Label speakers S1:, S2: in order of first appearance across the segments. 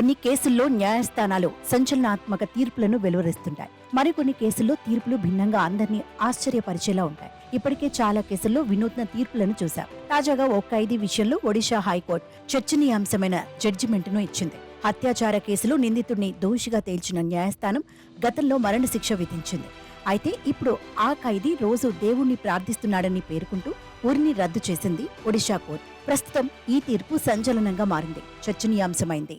S1: కొన్ని కేసుల్లో న్యాయస్థానాలు సంచలనాత్మక తీర్పులను వెలువరిస్తుంటాయి. మరికొన్ని కేసుల్లో తీర్పులు భిన్నంగా అందరినీ ఆశ్చర్యపరిచేలా ఉంటాయి. ఇప్పటికే చాలా కేసుల్లో వినూత్న తీర్పులను చూశాం. తాజాగా ఓ ఖైదీ విషయంలో ఒడిషా హైకోర్టు చర్చనీయాంశమైన జడ్జిమెంట్ను ఇచ్చింది. హత్యాచార కేసులో నిందితుడిని దోషిగా తేల్చిన న్యాయస్థానం గతంలో మరణశిక్ష విధించింది. అయితే ఇప్పుడు ఆ ఖైదీ రోజు దేవుణ్ణి ప్రార్థిస్తున్నాడని పేర్కొంటూ ఊరిని రద్దు చేసింది ఒడిషా కోర్టు. ప్రస్తుతం ఈ తీర్పు సంచలనంగా మారింది. చర్చనీయాంశమైంది.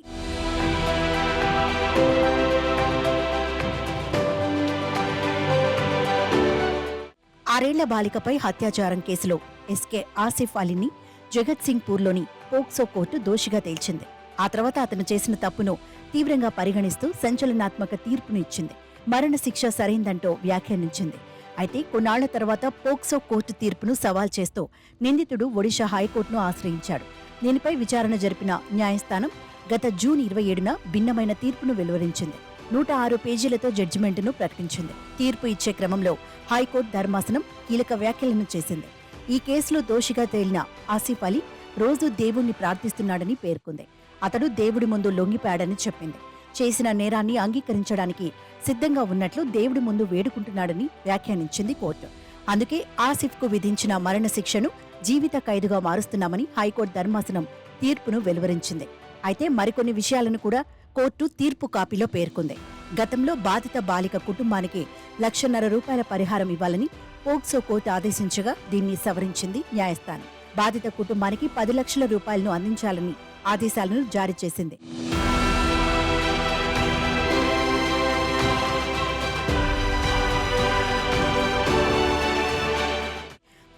S1: ఆరేళ్ళ బాలికపై హత్యాచారం కేసులో ఎస్కే ఆసిఫ్ అలీని జగత్ సింగ్ పూర్లోని పోక్సో కోర్టు దోషిగా తేల్చింది. ఆ తర్వాత అతను చేసిన తప్పును తీవ్రంగా పరిగణిస్తూ సంచలనాత్మక తీర్పును ఇచ్చింది. మరణశిక్ష సరైందంటూ వ్యాఖ్యానించింది. అయితే కొన్నాళ్ళ తర్వాత పోక్సో కోర్టు తీర్పును సవాల్ చేస్తూ నిందితుడు ఒడిషా హైకోర్టును ఆశ్రయించాడు. దీనిపై విచారణ జరిపిన న్యాయస్థానం గత జూన్ ఇరవై ఏడున భిన్నమైన తీర్పును వెలువరించింది. నూట ఆరు పేజీలతో జడ్జిమెంటును ప్రకటించింది. తీర్పు ఇచ్చే క్రమంలో హైకోర్టు ధర్మాసనం కీలక వ్యాఖ్యలను చేసింది. ఈ కేసులో దోషిగా తేలిన ఆసిఫ్ అలీ రోజు దేవుణ్ణి ప్రార్థిస్తున్నాడని పేర్కొంది. అతడు దేవుడి ముందు లొంగిపాడని చెప్పింది. చేసిన నేరాన్ని అంగీకరించడానికి సిద్ధంగా ఉన్నట్లు దేవుడి ముందు వేడుకుంటున్నాడని వ్యాఖ్యానించింది కోర్టు. అందుకే ఆసిఫ్కు విధించిన మరణశిక్షను జీవిత ఖైదుగా మారుస్తున్నామని హైకోర్టు ధర్మాసనం తీర్పును వెలువరించింది. అయితే మరికొన్ని విషయాలను కూడా కోర్టు తీర్పు కాపీలో పేర్కొంది. గతంలో బాధిత బాలిక కుటుంబానికి లక్షన్నర రూపాయల పరిహారం ఇవ్వాలని పోక్సో కోర్టు ఆదేశించగా దీన్ని సవరించింది న్యాయస్థానం. బాధిత కుటుంబానికి పది లక్షల రూపాయలను అందించాలని ఆదేశాలను జారీ చేసింది.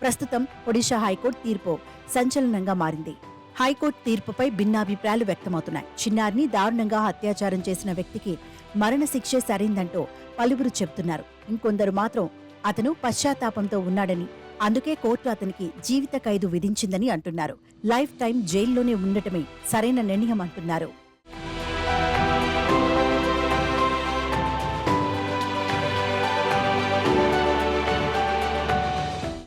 S1: ప్రస్తుతం ఒడిషా హైకోర్టు తీర్పు సంచలనంగా మారింది. హైకోర్టు తీర్పుపై భిన్నాభిప్రాయాలు వ్యక్తమవుతున్నాయి. చిన్నారిని దారుణంగా అత్యాచారం చేసిన వ్యక్తికి మరణశిక్షే సరైందంటూ పలువురు చెబుతున్నారు. ఇంకొందరు మాత్రం అతను పశ్చాత్తాపంతో ఉన్నాడని అందుకే కోర్టు అతనికి జీవిత ఖైదు విధించిందని అంటున్నారు. లైఫ్ టైం జైల్లోనే ఉండటమే సరైన నిర్ణయం అంటున్నారు.